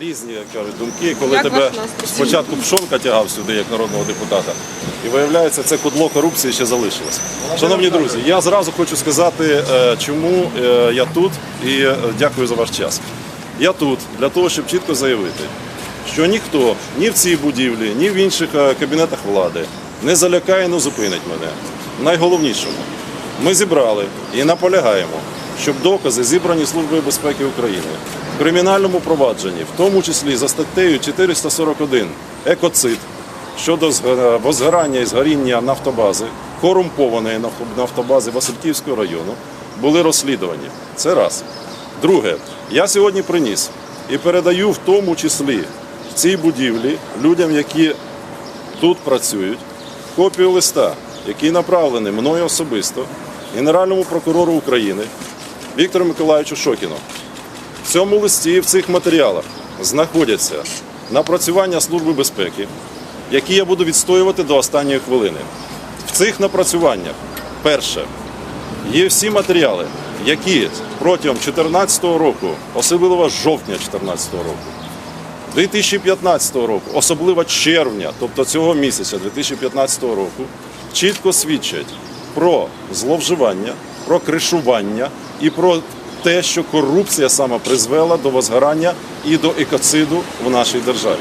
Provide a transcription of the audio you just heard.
Різні як кажуть, думки, коли Як тебе спочатку пшонка тягав сюди як народного депутата, і виявляється, це кодло корупції ще залишилось. Шановні друзі, я зразу хочу сказати, е, чому е, я тут і е, дякую за ваш час. Я тут для того, щоб чітко заявити, що ніхто ні в цій будівлі, ні в інших кабінетах влади не залякає, не зупинить мене. Найголовнішому, ми зібрали і наполягаємо, щоб докази, зібрані Службою безпеки України в кримінальному провадженні, в тому числі за статтею 441 екоцид щодо возгорання і згоріння нафтобази, корумпованої нафто- нафтобази Васильківського району, були розслідувані. Це раз. Друге, я сьогодні приніс і передаю в тому числі в цій будівлі людям, які тут працюють, копію листа, який направлений мною особисто, Генеральному прокурору України Віктору Миколаївичу Шокіну. В цьому листі і в цих матеріалах знаходяться напрацювання Служби безпеки, які я буду відстоювати до останньої хвилини. В цих напрацюваннях, перше, є всі матеріали, які протягом 2014 року, особливо жовтня 2014 року, 2015 року, особливо червня, тобто цього місяця 2015 року, чітко свідчать про зловживання, про кришування і про те, що корупція сама призвела до возгорання і до екоциду в нашій державі.